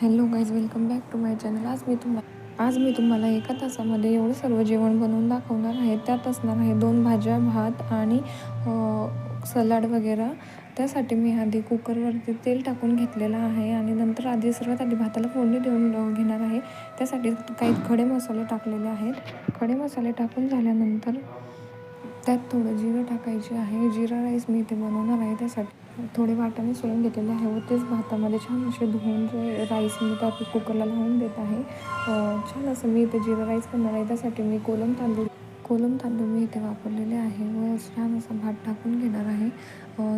Hello guys welcome back to my channel. आज मी तुम्हाला आज मी तुम्हाला एका तासामध्ये एवढं सर्व जेवण बनवून दाखवणार आहे. त्यात असणार आहे दोन भाज्या भात आणि सलाड वगैरे. त्यासाठी मी आधी कुकरवरती तेल टाकून घेतलेलं आहे आणि नंतर आधी सर्वात आधी भाताला फोडणी देऊन घेणार आहे. त्यासाठी काही खडे मसाले टाकलेले आहेत. खडे मसाले टाकून झाल्यानंतर त्यात थोडं जिरं टाकायचे आहे. जिरा राईस मी इथे बनवणार आहे. त्यासाठी थोडे वाटाणे सोलून घेतलेले आहे. व तेच भातामध्ये छान असे धुवून जे राईस मी त्यात कुकरला लावून देत आहे. छान असं मी इथे जिरा राईस करणार आहे. त्यासाठी मी कोलम तांदूळ कोलम तांदूळ मी इथे वापरलेले आहे. व छान असा भात टाकून घेणार आहे.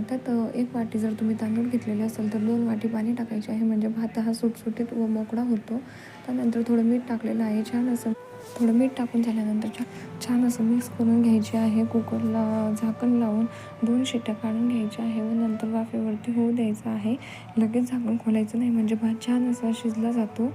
त्यात एक वाटी जर तुम्ही तांदूळ घेतलेले असेल तर दोन वाटी पाणी टाकायचे आहे. म्हणजे भात हा सुटसुटीत व मोकळा होतो. त्यानंतर थोडं मीठ टाकलेलं आहे. छान असं थोडं मीठ टाकून झाल्यानंतर छान छान असं मिक्स करून घ्यायचे आहे. कुकरला झाकण लावून दोन शिट्ट्या काढून घ्यायच्या आहे व नंतर वाफेवरती होऊ द्यायचं आहे. लगेच झाकण खोलायचं नाही म्हणजे भात छान असा शिजला जातो.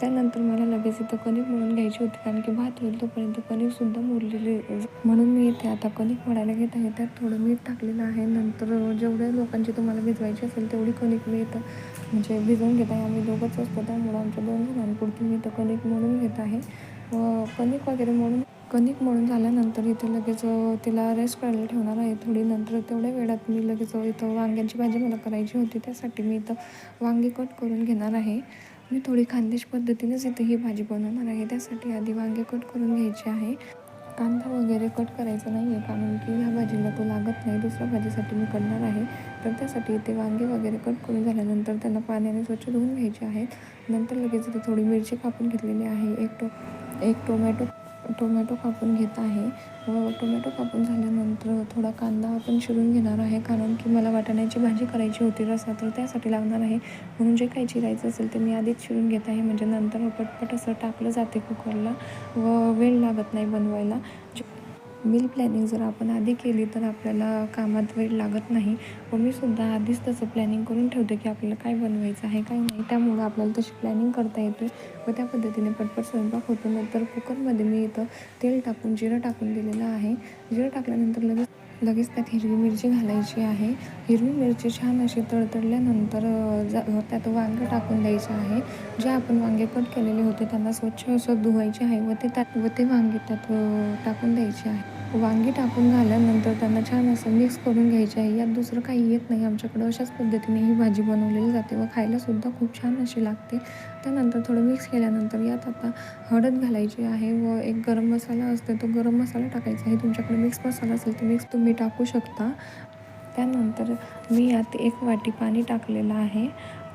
त्यानंतर मला लगेच इथं कणिक मळून घ्यायची होती कारण की भात होईल तोपर्यंत कणिकसुद्धा मुरलेली म्हणून मी इथे आता कणिक मळायला घेत आहे. त्यात थोडं मीठ टाकलेलं आहे. नंतर जेवढ्या लोकांची तुम्हाला भिजवायची असेल तेवढी कणिक मी इथं म्हणजे भिजवून घेत आहे. आम्ही दोघंच असतो त्यामुळं आमच्या दोन जणांपुरती मी इथं कणिक मळून घेत आहे. व कणिक वगैरे मळून कणिक मळून झाल्यानंतर इथे लगेच तिला रेस्ट करायला ठेवणार आहे थोडी. नंतर तेवढ्या वेळात मी लगेच इथं वांग्यांची भाजी मला करायची होती. त्यासाठी मी इथं वांगी कट करून घेणार आहे. मी थोडी खानदेश पद्धतीनेच इथे ही भाजी बनवणार आहे. त्यासाठी आधी वांगे कट करून घ्यायचे आहे. कांदा वगैरे कट करायचा नाही आहे कारण की ह्या भाजीला तो लागत नाही. दुसऱ्या भाजीसाठी मी करणार आहे. तर त्यासाठी इथे वांगे वगैरे कट करून झाल्यानंतर त्यांना पाण्याने स्वच्छ धुवून घ्यायचे आहेत. नंतर लगेच इथे थोडी मिरची कापून घेतलेली आहे. एक टो एक टोमॅटो टोमॅटो कापून घेत आहे. व टोमॅटो कापून झाल्यानंतर थोडा कांदा आपण चिरून घेणार आहे. कारण की मला वाटाण्याची भाजी करायची होती रसा तर त्यासाठी लागणार आहे. म्हणून जे काही चिरायचं असेल ते मी आधीच चिरून घेत आहे. म्हणजे नंतर पटपट असं टाकलं जाते कुकरला व वेळ लागत नाही बनवायला. मिल प्लॅनिंग जर आपण आधी केली तर आपल्याला कामात वेळ लागत नाही. व मी सुद्धा आधीच तसं प्लॅनिंग करून ठेवते की आपल्याला काय बनवायचं आहे काय नाही त्यामुळं आपल्याला तशी प्लॅनिंग करता येते. व त्या पद्धतीने पटपट स्वयंपाक होतो. नंतर कुकरमध्ये मी इथं तेल टाकून जिरं टाकून दिलेलं आहे. जिरं टाकल्यानंतर लगेच लगेच त्यात हिरवी मिरची घालायची आहे. हिरवी मिरची छान अशी तळतळल्यानंतर त्यात वांगं टाकून द्यायचं आहे. जे आपण वांगे कट केलेले होते त्यांना स्वच्छ असं धुवायचे आहे व ते त्यात व ते वांगे त्यात टाकून द्यायचे आहे. वांगी टाकून झाल्यानंतर त्यांना छान असं मिक्स करून घ्यायचे आहे. यात दुसरं काही येत नाही. आमच्याकडं अशाच पद्धतीने ही भाजी बनवलेली जाते व खायलासुद्धा खूप छान अशी लागते. त्यानंतर थोडं मिक्स केल्यानंतर यात आता हळद घालायची आहे व एक गरम मसाला असतो तो गरम मसाला टाकायचा आहे. तुमच्याकडे मिक्स मसाला असेल तर मिक्स तुम्ही टाकू शकता. त्यानंतर मी यात एक वाटी पाणी टाकलेलं आहे.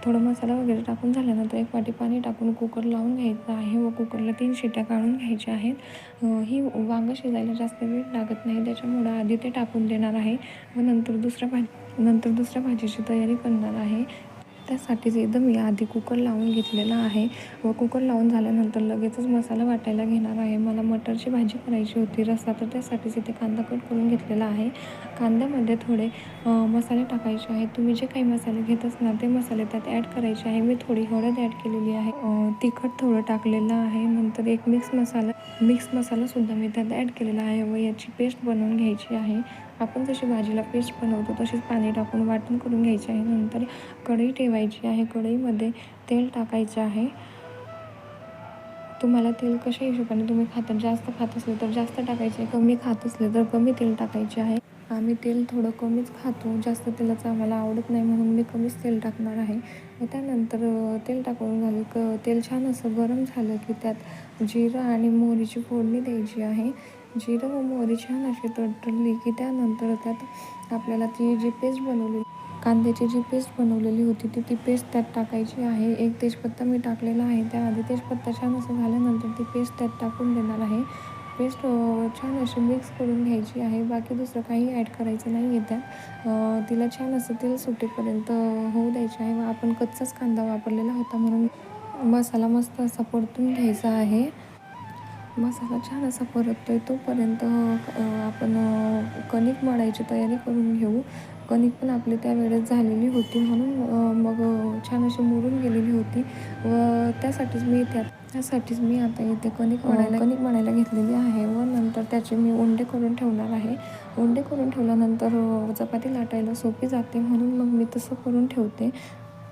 थोडं मसाला वगैरे टाकून झाल्यानंतर एक वाटी पाणी टाकून कुकर लावून घ्यायचं आहे व कुकरला तीन शिट्या काढून घ्यायच्या आहेत. ही वांगं शिजायला जास्त वेळ लागत नाही. त्याच्यामुळं आधी ते टाकून देणार आहे व नंतर दुसऱ्या भाजी नंतर दुसऱ्या भाजीची तयारी करणार आहे. त्यासाठीच एकदम मी आधी कुकर लावून घेतलेला आहे व कुकर लावून झाल्यानंतर लगेचच मसाला वाटायला घेणार आहे. मला मटरची भाजी करायची होती. रस्सा तर त्यासाठीच इथे कांदा कट करून घेतलेला आहे. कांद्यामध्ये थोडे मसाले टाकायचे आहेत. तुम्ही जे काही मसाले घेत असणार ते मसाले त्यात ॲड करायचे आहे. मी थोडी हळद ॲड केलेली आहे. तिखट थोडं टाकलेलं आहे. नंतर एक मिक्स मसाला मिक्स मसालासुद्धा मी त्यात ॲड केलेला आहे व याची पेस्ट बनवून घ्यायची आहे. आपण जशी भाजीला पेस्ट बनवतो तशीच पाणी टाकून वाटण करून घ्यायचे आहे. नंतर कढई ठेवायची आहे. कढईमध्ये तेल टाकायचे आहे. तुम्हाला तेल कशा हिशोबाने तुम्ही खातात जास्त खात असले तर जास्त टाकायचे कमी खात असले तर कमी तेल टाकायचे आहे. आम्ही तेल थोडं कमीच खातो. जास्त तेलाचं आम्हाला आवडत नाही म्हणून मी कमीच तेल टाकणार आहे. मग त्यानंतर तेल टाकून झालं क तेल छान असं गरम झालं की त्यात जिरं आणि मोहरीची फोडणी द्यायची आहे. जिरं व मोहरी छान अशी तडतडली की त्यानंतर त्यात आपल्याला ती जी पेस्ट बनवलेली कांद्याची जी पेस्ट बनवलेली होती ती ती पेस्ट त्यात टाकायची आहे. एक तेजपत्ता मी टाकलेला आहे. त्याआधी तेजपत्ता छान असं झाल्यानंतर ती पेस्ट त्यात टाकून देणार आहे. पेस्ट छान अशी मिक्स करून घ्यायची आहे. बाकी दुसरं काही ॲड करायचं नाही आहे त्यात. तिला छान असं तेल सुटेपर्यंत होऊ द्यायचे आहे. व आपण कच्चाच कांदा वापरलेला होता म्हणून मसाला मस्त असा परतून घ्यायचा आहे. मसाला छान असा परततो आहे तोपर्यंत आपण कणिक मळायची तयारी करून घेऊ. कणिक पण आपली त्यावेळेस झालेली होती म्हणून मग छान अशी मुरून गेलेली होती. व त्यासाठीच मी त्या त्यासाठीच मी आता इथे कणिक मळायला कणिक मळायला घेतलेली आहे व नंतर त्याचे मी उंडे करून ठेवणार आहे. उंडे करून ठेवल्यानंतर चपाती लाटायला सोपी जाते म्हणून मग मी तसं करून ठेवते.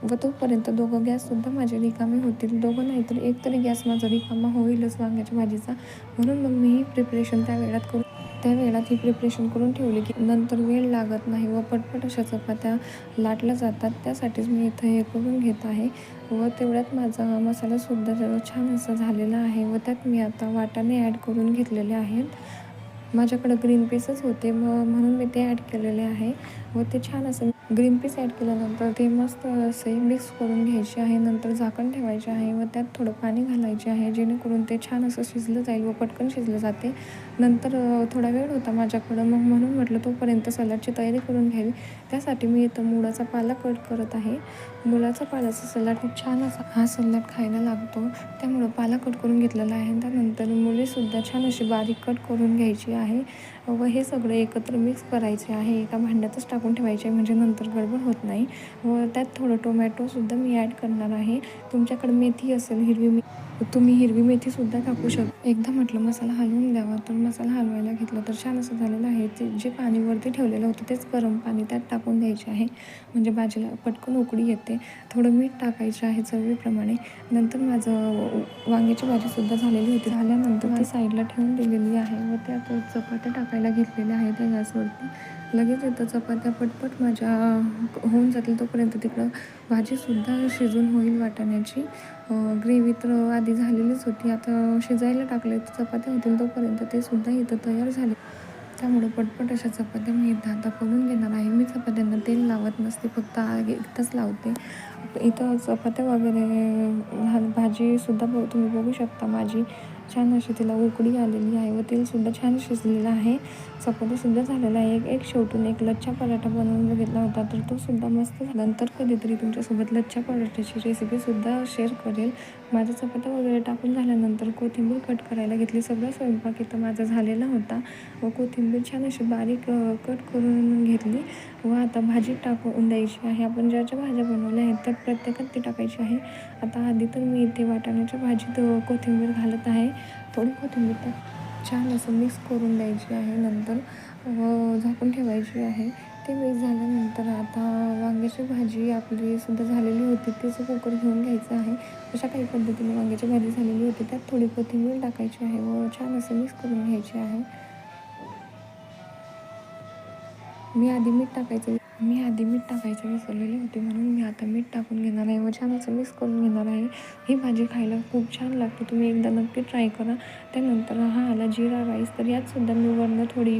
व तोपर्यंत दोघं गॅससुद्धा माझे रिकामे होतील. दोघं नाही तर एक तरी गॅस माझा रिकामा होईलच वांग्याच्या भाजीचा. म्हणून मग मी ही प्रिपरेशन त्या वेळात करू. त्या वेळात ही प्रिपरेशन करून ठेवली की नंतर वेळ लागत नाही व पटपट अशा चपात्या लाटल्या जातात. त्यासाठीच मी इथं हे करून घेत आहे. व तेवढ्यात माझा मसालासुद्धा जरा छान असा झालेला आहे व त्यात मी आता वाटाणे ॲड करून घेतलेले आहेत. माझ्याकडं ग्रीन पीसच होते मग म्हणून मी ते ॲड केलेले आहे. व ते छान असं ग्रीन पीस ॲड केल्यानंतर ते मस्त असे मिक्स करून घ्यायचे आहे. नंतर झाकण ठेवायचे आहे व त्यात थोडं पाणी घालायचे आहे. जेणेकरून ते छान असं शिजलं जाईल व पटकन शिजलं जाते. नंतर थोडा वेळ होता माझ्याकडं मग म्हणून म्हटलं तोपर्यंत सलाडची तयारी करून घ्यावी त्यासाठी मी इथं मुळाचा पाला कट करत आहे. मुळाचा पालाचा सलाड खूप छान असा हा सलाड खायला लागतो. त्यामुळं पाला कट करून घेतलेला आहे. त्यानंतर मुलीसुद्धा छान अशी बारीक कट करून घ्यायची आहे. व हे सगळं एकत्र मिक्स करायचे आहे. एका भांड्यातच टाकून ठेवायचे आहे. म्हणजे नंतर गडबड होत नाही. व त्यात थोडं टोमॅटोसुद्धा मी ॲड करणार आहे. तुमच्याकडे मेथी असेल हिरवी मी तुम्ही हिरवी मेथीसुद्धा टाकू शकता. एकदा म्हटलं मसाला हलवून द्यावा. तर मसाला हलवायला घेतला तर छान असं झालेलं आहे. ते जे पाणीवरती ठेवलेलं होतं तेच गरम पाणी त्यात टाकून द्यायचे आहे. म्हणजे भाजीला पटकन उकडी येते. थोडं मीठ टाकायचं आहे चवीप्रमाणे. नंतर माझं वांग्याची भाजीसुद्धा झालेली होती. झाल्यानंतर ती साईडला ठेवून दिलेली आहे व त्यात चपात्या टाकायला घेतलेल्या आहेत त्या गॅसवरती. लगेच येतं चपात्या पटपट माझ्या होऊन जातील तोपर्यंत तिकडं. भाजीसुद्धा शिजून होईल वाटाण्याची. ग्रेव्ही तर आधी झालेलीच होती आता शिजायला टाकले तर चपात्या होतील तोपर्यंत ते सुद्धा इथं तयार झाले. त्यामुळे पटपट अशा चपात्या मी इथं आता करून घेणार आहे. मी चपात्यांना तेल लावत नसते फक्त आग एकदाच लावते. इथं चपात्या वगैरे भाजीसुद्धा तुम्ही बघू शकता माझी. छान अशी तिला उकडी आलेली आहे व तेलसुद्धा छान शिजलेलं आहे. चपातीसुद्धा झालेला आहे. एक एक शेवटून एक लच्छा पराठा बनवून बघितला होता तर तो सुद्धा मस्त झाला. नंतर कधीतरी तुमच्यासोबत लच्छा पराठ्याची रेसिपीसुद्धा शेअर करेल. माझ्या चपात्या वगैरे टाकून झाल्यानंतर कोथिंबीर कट करायला घेतली. सगळा स्वयंपाक इथं माझा झालेला होता व कोथिंबीर छान अशी बारीक कट करून घेतली व आता भाजी टाकून द्यायची आहे. आपण ज्या ज्या भाज्या बनवल्या आहेत त्या प्रत्येकात ती टाकायची आहे. आता आधी तर मी इथे वाटाण्याच्या भाजीत कोथिंबीर घालत आहे. थोडी कोथिंबीर टाक. छान असं मिक्स करून द्यायची आहे नंतर. व झाकून ठेवायची आहे. ते मिक्स झाल्यानंतर आता वांग्याची भाजी आपली सुद्धा झालेली होती. तीच कुकर घेऊन घ्यायचं आहे. अशा काही पद्धतीने वांग्याची भाजी झालेली होती. त्यात थोडी कोथिंबीर टाकायची आहे व छान असं मिक्स करून घ्यायची आहे. मी आधी मीठ टाकायचं. मी आधी मीठ टाकायचं विसरलेली होती म्हणून मी आता मीठ टाकून घेणार आहे व छान असं मिक्स करून घेणार आहे. ही भाजी खायला खूप छान लागते. तुम्ही एकदा नक्की ट्राय करा. त्यानंतर हा आला जिरा राईस. तर यातसुद्धा मी वरनं थोडी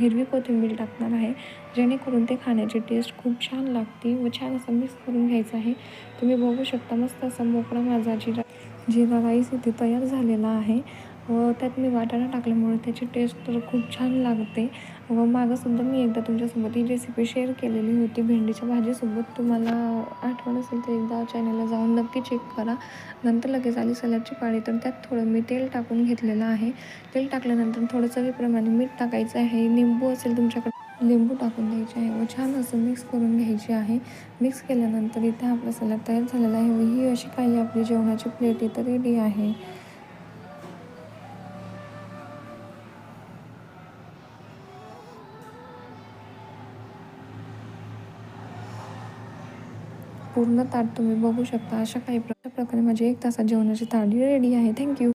हिरवी कोथिंबीर टाकणार आहे. जेणेकरून ते खाण्याची टेस्ट खूप छान लागते व छान असं मिक्स करून घ्यायचं आहे. तुम्ही बघू शकता मस्त असा मोकळा माझा जिरा जिरा राईस इथे तयार झालेला आहे. व त्यात मी वाटाणा टाकल्यामुळे त्याची टेस्ट तर खूप छान लागते. व मागंसुद्धा मी एकदा तुमच्यासोबत ही रेसिपी शेअर केलेली होती. भेंडीच्या भाजीसोबत तुम्हाला आठवण असेल तर एकदा चॅनलला जाऊन नक्की चेक करा. नंतर लगेच आली सलाडची पाळी तर त्यात थोडं मी तेल टाकून घेतलेलं आहे. तेल टाकल्यानंतर थोडं चवीप्रमाणे मीठ टाकायचं आहे. निंबू असेल तुमच्याकडे लिंबू टाकून द्यायचे आहे व छान असं मिक्स करून घ्यायची आहे. मिक्स केल्यानंतर इथे आपला सलाड तयार झालेला आहे व ही अशी काही आपली जेवणाची प्लेट इथं रेडी आहे. पूर्ण ताट तुम्ही बघू शकता. अशा काही प्रकारे माझी एक तासात जेवणाची थाळी रेडी आहे. थँक्यू